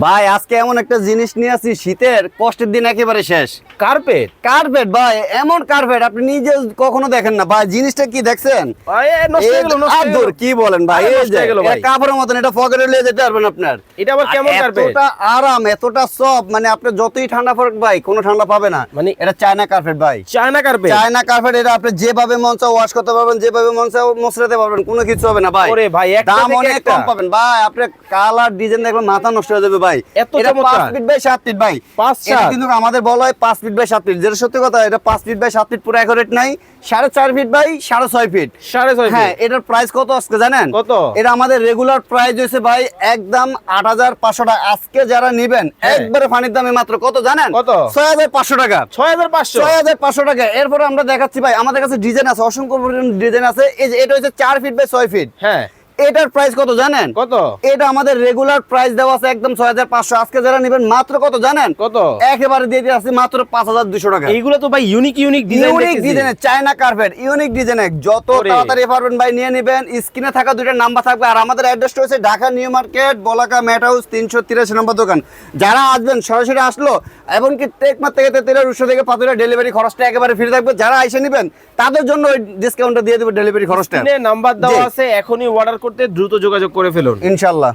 ভাই আজকে এমন একটা জিনিস নিয়ে আসি শীতের কষ্টের দিন একেবারে শেষ। কার্পেট কার্পেট ভাই এমন কার্পেট আপনি নিজে কখনো দেখেন না। ভাই জিনিসটা কি দেখছেন। কি বলেন ভাই? এই যে কাপড়ের মতন এটা পকেটে নিয়ে যেতে পারবেন আপনার। এটা আবার কেমন কার্পেট এতটা আরাম এতটা সফট মানে আপনি যতই ঠান্ডা পড়ুক ভাই কোনো ঠান্ডা পাবে না। মানে এটা চায়না কার্পেট ভাই। চায়না কার্পেট চায়না কার্পেট এটা আপনি যেভাবে মন চাও ওয়াশ করতে পারবেন যেভাবে মন চাও মশলাতে পারবেন কোনো কিছু হবে না ভাই। ওরে ভাই, দাম অনেক কম পাবেন। ভাই আপনি কালার ডিজাইন দেখলে মাথা নষ্ট হয়ে যাবে ভাই। এত চমৎকার। 5 ফিট বাই 7 ফিট ভাই। এটা কিন্তু আমাদের বলা হয় 5 ফিট বাই 7 ফিট যেটা সত্যি কথা এটা 5 ফিট বাই 7 ফিট পুরো নাই। 4.5 ফিট বাই 6.5 ফিট হ্যাঁ এটার প্রাইস কত আজকে জানেন? কত? এটা আমাদের রেগুলার প্রাইস ভাই একদম আট হাজার পাঁচশো টাকা। আজকে যারা নিবেন হ্যাঁ। একবারে পানির দামে মাত্র। কত জানেন? কত? ছয় হাজার পাঁচশো টাকা। ছয় হাজার পাঁচশো? ছয় হাজার পাঁচশো টাকা। এরপরে আমরা দেখাচ্ছি ভাই আমাদের কাছে ডিজাইন আছে অসংখ্য ডিজাইন আছে। এই যে এটা হচ্ছে চার ফিট বাই ছয় ফিট হ্যাঁ। এটার প্রাইস কত জানেন? কত? এটা আমাদের রেগুলার প্রাইস দেওয়া আছে একদম ছয় হাজার পাঁচশো। আজকে যারা নেবেন মাত্র কত জানেন? কত? একেবারে দিয়ে দিয়ে আছে মাত্র পাঁচ হাজার দুশো টাকা। এইগুলো তো ভাই ইউনিক ইউনিক ডিজাইন ইউনিক ডিজাইনের চায়না কার্পেট ইউনিক ডিজাইনের যত তাড়াতাড়ি পারবেন ভাই নিয়ে নেবেন। স্ক্রিনে থাকা দুইটা নাম্বার থাকবে। আর আমাদের অ্যাড্রেসটা হচ্ছে Dhaka new market Balaka mat house তিনশো তিরাশি নম্বর দোকান। যারা আসবেন সরাসরি আসলো এমনকি টেকমার থেকে তেলের উৎস থেকে পাতুরা ডেলিভারি খরচটা একেবারে ফ্রি থাকবে। যারা এসে নেবেন তাদের জন্য ওই ডিসকাউন্টটা দিয়ে দেবে ডেলিভারি খরচটা। নাম্বার দেওয়া আছে এখনই অর্ডার করতে দ্রুত যোগাযোগ করে ফেলুন। ইনশাল্লাহ